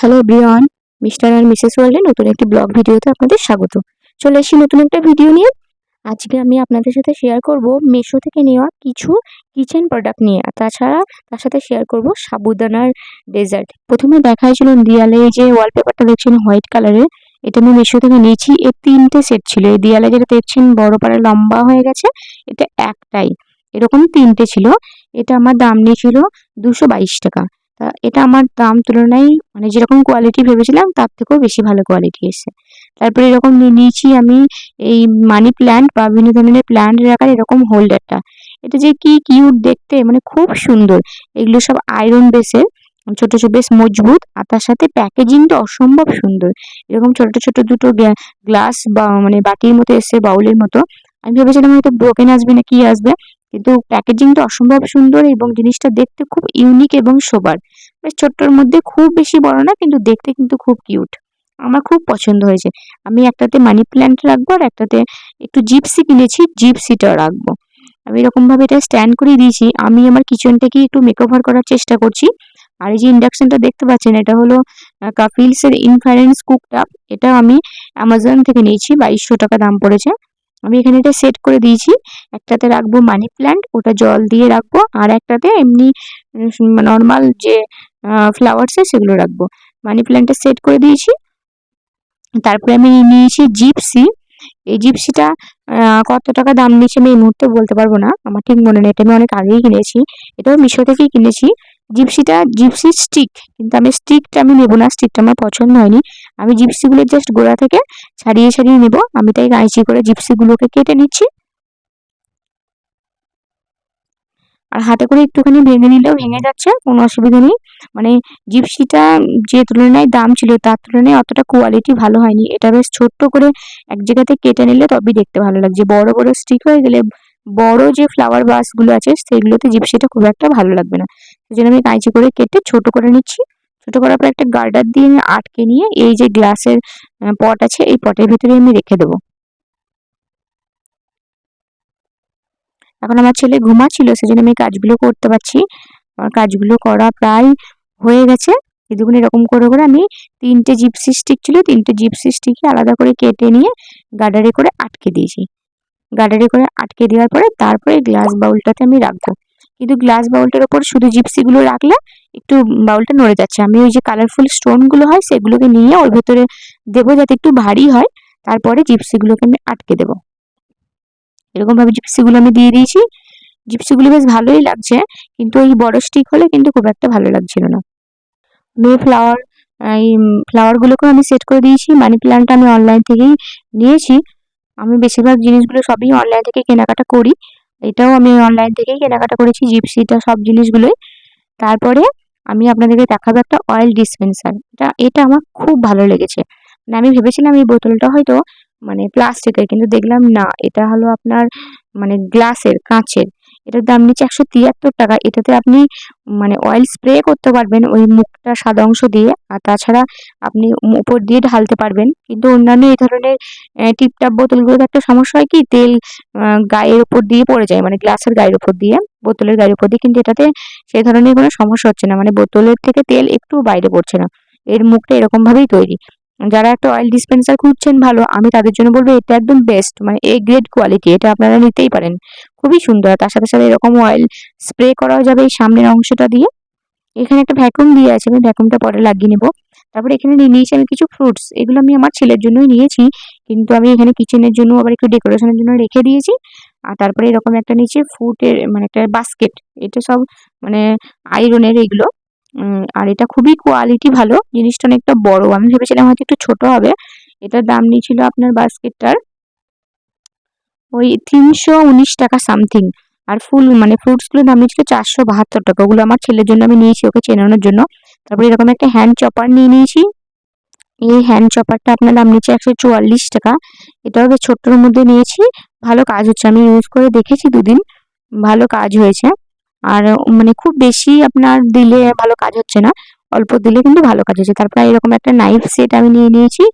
Hello ব্রিয়ন mister আর Mrs ওয়ার্ল্ডে নতুন একটি ব্লগ ভিডিওতে আপনাদের স্বাগত। চলে এসেছি নতুন একটা ভিডিও নিয়ে। আজকে আমি আপনাদের সাথে শেয়ার করব মেশো থেকে নেওয়া কিছু কিচেন প্রোডাক্ট নিয়ে। তাছাড়া তার সাথে শেয়ার করব সাবুদানার ডেজার্ট প্রথমে দেখা হয়েছিল দেয়ালে যে ওয়ালপেপারটা দেখছেন হোয়াইট কালারের এটা আমি মেশো থেকে নিয়েছি। এর তিনটে সেট ছিল। এই দেয়ালে যেটা দেখছেন বড় পাড়ে লম্বা হয়ে গেছে। এটা একটাই। এরকম তিনটে ছিল। এটা আমার দাম নিয়েছিল দুশো টাকা। তা এটা আমার দাম তুলনায় মানে যেরকম কোয়ালিটি ভেবেছিলাম, তার থেকেও বেশি ভালো কোয়ালিটি এসেছে। তারপরে এরকম নিয়েছি আমি এই মানি প্ল্যান্ট বা বিভিন্ন ধরনের প্ল্যান্ট রাখার এরকম হোল্ডারটা এটা যে কি কিউট দেখতে মানে খুব সুন্দর। এগুলো সব আয়রন বেসের ছোট ছোট, বেশ মজবুত, আর তার সাথে প্যাকেজিংটা অসম্ভব সুন্দর। এরকম ছোট ছোট দুটো গ্লাস বা মানে বাটির মতো এসে বাউলের মতো। আমি ভেবেছিলাম হয়তো ব্রোকেন আসবে না, কি আসবে? কিন্তু প্যাকেজিংটা অসম্ভব সুন্দর এবং জিনিসটা দেখতে খুব ইউনিক এবং সোবার বেশ ছোট্টর মধ্যে খুব বেশি বড় না, কিন্তু দেখতে কিন্তু খুব কিউট আমার খুব পছন্দ হয়েছে। আমি একটাতে মানি প্ল্যান্ট রাখব আর একটাতে একটু জিপসি কিনেছি জিপসিটা রাখব। আমি এরকমভাবে এটা স্ট্যান্ড করে দিয়েছি। আমি আমার কিচেনটাকে একটু মেকওভার করার চেষ্টা করছি। আর এই যে ইন্ডাকশনটা দেখতে পাচ্ছেন, এটা হলো কাফিলসের ইনফারেন্স কুকটাপ এটা আমি অ্যামাজন থেকে নিয়েছি, বাইশশো টাকা দাম পড়েছে। আমি এখানে এটা সেট করে দিয়েছি। একটাতে রাখব মানি প্ল্যান্ট ওটা জল দিয়ে রাখব। আর একটাতে এমনি নর্মাল যে ফ্লাওয়ার্সে সেগুলো রাখব। মানি প্ল্যান্টটা সেট করে দিয়েছি। তারপরে আমি নিয়েছি জিপসি এই জিপসিটা কত টাকা দাম নিয়েছে আমি এই মুহূর্তে বলতে পারব না। আমার ঠিক মনে নেই, এটা আমি অনেক আগেই কিনেছি। এটাও মিশো থেকেই কিনেছি। জিপসিটা জিপসি স্টিক কিন্তু আমি স্টিকটা আমি নেব না স্টিকটা আমার পছন্দ হয়নি। আমি জিপসিগুলো জাস্ট গোড়া থেকে ছাড়িয়ে ছাড়িয়ে নেব। আমি তাই কাঁচি করে জিপসিগুলোকে কেটে নিচ্ছি। আর হাতে করে একটুখানি ভেঙে নিলেও ভেঙে যাচ্ছে কোনো অসুবিধা নেই। মানে জিপসিটা যে তুলনায় দাম ছিল তার তুলনায় অতটা কোয়ালিটি ভালো হয়নি। এটা বেশ ছোট্ট করে এক জায়গাতে কেটে নিলে তবেই দেখতে ভালো লাগছে। বড় বড় স্টিক হয়ে গেলে বড় যে ফ্লাওয়ার বাসগুলো আছে সেগুলোতে জিপসিটা খুব একটা ভালো লাগবে না। সেই জন্য আমি কাঁচি করে কেটে ছোট করে নিচ্ছি। ছোট করার পর একটা গার্ডার দিয়ে আমি আটকে নিয়ে এই যে গ্লাসের পট আছে এই পটের ভিতরে আমি রেখে দেবো। এখন আমার ছেলে ঘুমাচ্ছিল, সেজন্য আমি কাজগুলো করতে পারছি। আমার কাজগুলো করা প্রায় হয়ে গেছে। এদিকে এরকম করে করে আমি তিনটে জিপসি স্টিক ছিল, তিনটে জিপসি স্টিকই আলাদা করে কেটে নিয়ে গার্ডারে করে আটকে দিয়েছি। গার্ডারে করে আটকে দেওয়ার পরে তারপরে গ্লাস বাউলটাতে আমি রাখব। কিন্তু গ্লাস বাউলটার ওপর শুধু জিপসিগুলো রাখলে একটু বাউলটা নড়ে যাচ্ছে। আমি ওই যে কালারফুল স্টোনগুলো হয়, সেগুলোকে নিয়ে ওর ভেতরে দেবো যাতে একটু ভারী হয়। তারপরে জিপসিগুলোকে আমি আটকে দেবো। এরকমভাবে জিপসিগুলো আমি দিয়ে দিয়েছি। জিপসিগুলো বেশ ভালোই লাগছে, কিন্তু ওই বড় স্টিক হলে কিন্তু খুব একটা ভালো লাগছিল না। আমি ফ্লাওয়ার এই ফ্লাওয়ারগুলোকেও আমি সেট করে দিয়েছি। মানি প্ল্যান্টটা আমি অনলাইন থেকেই নিয়েছি। আমি বেশিরভাগ জিনিসগুলো সবই অনলাইন থেকে কেনাকাটা করি। এটাও আমি অনলাইন থেকেই কেনাকাটা করেছি জিপসিটা সব জিনিসগুলোই। তারপরে আমি আপনাদেরকে দেখাবো একটা অয়েল ডিসপেন্সার এটা এটা আমার খুব ভালো লেগেছে। মানে আমি ভেবেছিলাম এই বোতলটা হয়তো মানে প্লাস্টিকের, কিন্তু দেখলাম না, এটা হলো আপনার মানে গ্লাসের, কাঁচের। এটার দাম নিচ্ছে একশো তিয়াত্তর টাকা। এটাতে আপনি মানে অয়েল স্প্রে করতে পারবেন, ওই মুখটা সাদা অংশ দিয়ে। আর তাছাড়া আপনি উপর দিয়ে ঢালতে পারবেন। কিন্তু অন্যান্য এই ধরনের টিপটাপ বোতলগুলোতে একটা সমস্যা হয় কি, তেল গায়ের উপর দিয়ে পড়ে যায় মানে গ্লাসের গায়ের উপর দিয়ে, বোতলের গায়ের উপর দিয়ে। কিন্তু এটাতে সেই ধরনের কোনো সমস্যা হচ্ছে না মানে বোতলের থেকে তেল একটু বাইরে পড়ছে না। এর মুখটা এরকমভাবেই তৈরি। যারা একটা অয়েল ডিসপেন্সার খুঁজছেন ভালো, আমি তাদের জন্য বলব এটা একদম বেস্ট মানে এ গ্রেড কোয়ালিটি এটা আপনারা নিতেই পারেন। খুবই সুন্দর, তার সাথে সাথে এরকম অয়েল স্প্রে করাও যাবে এই সামনের অংশটা দিয়ে। এখানে একটা ভ্যাকুম দিয়ে আছে, আমি ভ্যাকুমটা পরে লাগিয়ে নেব। তারপরে এখানে নিয়ে নিয়েছি আমি কিছু ফ্রুটস এগুলো আমি আমার ছেলের জন্যই নিয়েছি, কিন্তু আমি এখানে কিচেনের জন্য আবার একটু ডেকোরেশনের জন্য রেখে দিয়েছি। আর তারপরে এরকম একটা নিচে ফুটের মানে একটা বাস্কেট এটা সব মানে আয়রনের এগুলো। আর এটা খুবই কোয়ালিটি ভালো। জিনিসটা অনেকটা বড়। আমি ভেবেছিলাম হয়তো একটু ছোট হবে। এটার দাম নিয়েছিল আপনার বাস্কেটটার ওই তিনশো উনিশ টাকা সামথিং আর ফুল মানে ফ্রুটসগুলোর দাম নিয়েছিল চারশো বাহাত্তর টাকা। ওগুলো আমার ছেলের জন্য আমি নিয়েছি ওকে চেনানোর জন্য। তারপরে এরকম একটা হ্যান্ড চপার নিয়ে নিয়েছি। এই হ্যান্ড চপারটা আপনার দাম নিচ্ছে একশো চুয়াল্লিশ টাকা। এটাও বেশ ছোট্টর মধ্যে নিয়েছি। ভালো কাজ হচ্ছে। আমি ইউজ করে দেখেছি দুদিন। ভালো কাজ হয়েছে। আর মানে খুব বেশি আপনার দিলে ভালো কাজ হচ্ছে না। অল্প দিলে কিন্তু ভালো কাজ হচ্ছে। তারপরে এরকম একটা নাইফ সেট আমি নিয়ে নিয়েছি।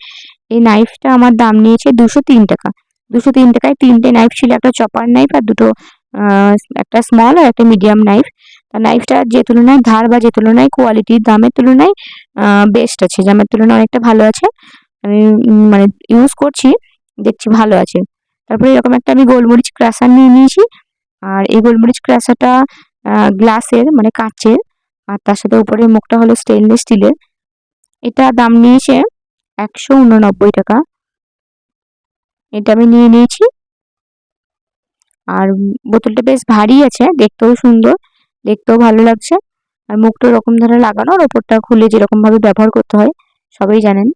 এই নাইফটা আমার দাম নিয়েছে দুশো তিন টাকা। দুশো তিন টাকায় তিনটে নাইফ ছিল, একটা চপার নাইফ আর দুটো একটা স্মল আর একটা মিডিয়াম নাইফ তার নাইফটা যে তুলনায় ধার বা যে তুলনায় কোয়ালিটির দামের তুলনায় বেস্ট আছে। দামের তুলনায় অনেকটা ভালো আছে। আমি মানে ইউজ করছি, দেখছি ভালো আছে। তারপরে এরকম একটা আমি গোলমরিচ ক্রাশার নিয়ে নিয়েছি। আর এই গোলমরিচ ক্রাশারটা গ্লাসের মানে কাঁচের, আর তার সাথে উপরে মুখটা হলো স্টেনলেস স্টিলের এটা দাম নিয়েছে একশো উননব্বই টাকা। এটা আমি নিয়ে নিয়েছি। আর বোতলটা বেশ ভারী আছে, দেখতেও সুন্দর, দেখতেও ভালো লাগছে। আর মুখটা ওরকম ধরে লাগানো, আর ওপরটা খুলে যেরকমভাবে ব্যবহার করতে হয়, সবাই জানেন।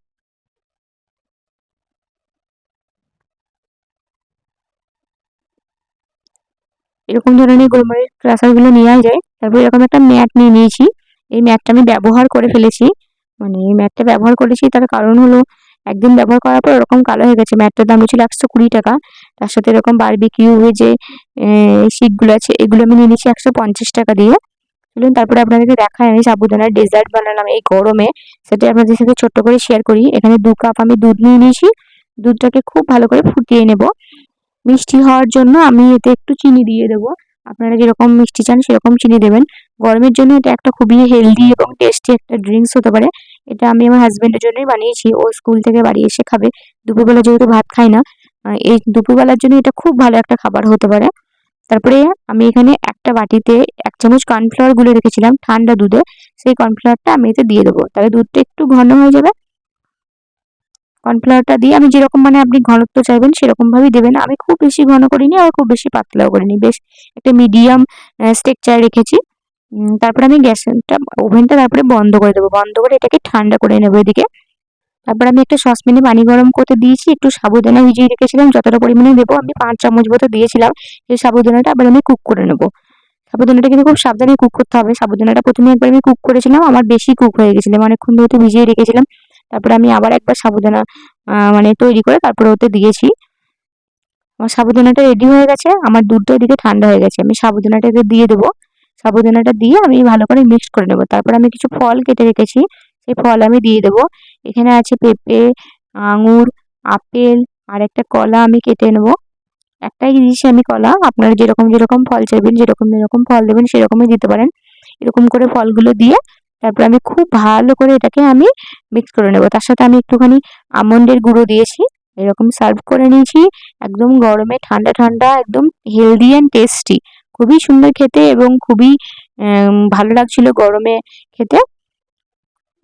এরকম ধরনের গোলমরিচ ক্রাশারগুলো নেওয়া যায়। তারপর এরকম একটা ম্যাট নিয়ে নিয়েছি। এই ম্যাটটা আমি ব্যবহার করে ফেলেছি। মানে এই ম্যাটটা ব্যবহার করেছি তার কারণ হলো একদিন ব্যবহার করার পর এরকম কালো হয়ে গেছে। ম্যাটটার দাম ছিল একশো কুড়ি টাকা। তার সাথে এরকম বারবিকিউ যে শিকগুলো আছে এগুলো আমি নিয়ে নিয়েছি একশো পঞ্চাশ টাকা দিয়ে। চলুন তারপরে আপনাদেরকে দেখায় আমি সাবুদানার ডেজার্ট বানালাম এই গরমে। সেটা আপনাদের সাথে ছোট্ট করে শেয়ার করি। এখানে দু কাপ আমি দুধ নিয়ে নিয়েছি। দুধটাকে খুব ভালো করে ফুটিয়ে নেব। মিষ্টি হওয়ার জন্য আমি এতে একটু চিনি দিয়ে দেবো। আপনারা যেরকম মিষ্টি চান সেরকম চিনি দেবেন। গরমের জন্য এটা একটা খুবই হেলদি এবং টেস্টি একটা ড্রিঙ্কস হতে পারে। এটা আমি আমার হাজব্যান্ডের জন্যই বানিয়েছি। ও স্কুল থেকে বাড়ি এসে খাবে। দুপুরবেলা যেহেতু ভাত খায় না এই দুপুরবেলার জন্য এটা খুব ভালো একটা খাবার হতে পারে। তারপরে আমি এখানে একটা বাটিতে এক চামচ কর্নফ্লাওয়ার গুলে রেখেছিলাম ঠান্ডা দুধে। সেই কর্নফ্লাওয়ারটা আমি এতে দিয়ে দেবো। তাহলে দুধটা একটু ঘন হয়ে যাবে। কর্নফ্লাওয়ারটা দিয়ে আমি যেরকম মানে আপনি ঘনত্ব চাইবেন সেরকমভাবেই দেবেন। আমি খুব বেশি ঘন করিনি আর খুব বেশি পাতলাও করিনি। বেশ একটা মিডিয়াম স্ট্রেকচার রেখেছি। তারপরে আমি গ্যাসটা, ওভেনটা তারপরে বন্ধ করে দেবো। বন্ধ করে এটাকে ঠান্ডা করে নেব এদিকে। তারপর আমি একটা সসপ্যানে পানি গরম করতে দিয়েছি, একটু সাবুদানা ভিজিয়ে রেখেছিলাম। যতটা পরিমাণে দেবো, আমি পাঁচ চামচ মতো দিয়েছিলাম। সেই সাবুদানাটা আবার আমি কুক করে নেব। সাবুদানাটা কিন্তু খুব সাবধানে কুক করতে হবে। সাবুদানাটা প্রথমে একবার আমি কুক করেছিলাম, আমার বেশি কুক হয়ে গেছিলাম অনেকক্ষণ যেহেতু ভিজিয়ে রেখেছিলাম। তারপরে আমি আবার একবার সাবুদানা মানে তৈরি করে তারপরে ওতে দিয়েছি। আমার সাবুদানাটা রেডি হয়ে গেছে, আমার দুধটা এদিকে ঠান্ডা হয়ে গেছে। আমি সাবুদানাটা দিয়ে দেবো। সাবুদানাটা দিয়ে আমি ভালো করে মিক্স করে নেব। তারপর আমি কিছু ফল কেটে রেখেছি, সেই ফল আমি দিয়ে দেবো। এখানে আছে পেঁপে, আঙুর, আপেল, আর একটা কলা আমি কেটে নেব। একটাই দিয়েছি আমি কলা, আপনারা যেরকম যেরকম ফল চাইবেন, যেরকম যেরকম ফল দেবেন, সেরকমই দিতে পারেন। এরকম করে ফলগুলো দিয়ে তারপর আমি খুব ভালো করে এটাকে আমি মিক্স করে নেব। তার সাথে আমি একটুখানি আমন্ডের গুঁড়ো দিয়েছি, এরকম সার্ভ করে নিয়েছি। একদম গরমে ঠান্ডা ঠান্ডা, একদম হেলদি অ্যান্ড টেস্টি খুবই সুন্দর খেতে এবং খুবই ভালো লাগছিল গরমে খেতে।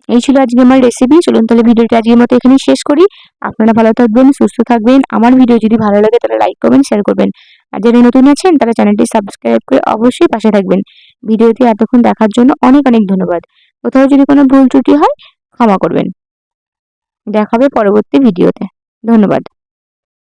এই ছিল আজকে আমার রেসিপি চলুন তাহলে ভিডিওটি আজকের মতো এখানেই শেষ করি। আপনারা ভালো থাকবেন, সুস্থ থাকবেন। আমার ভিডিও যদি ভালো লাগে তাহলে লাইক করবেন শেয়ার করবেন। আর যারা নতুন আছেন, তারা চ্যানেলটি সাবস্ক্রাইব করে অবশ্যই পাশে থাকবেন। ভিডিওটি এতক্ষণ দেখার জন্য অনেক অনেক ধন্যবাদ। কোথাও যদি কোনো ভুল ত্রুটি হয় ক্ষমা করবেন। দেখাবে পরবর্তী ভিডিওতে। ধন্যবাদ।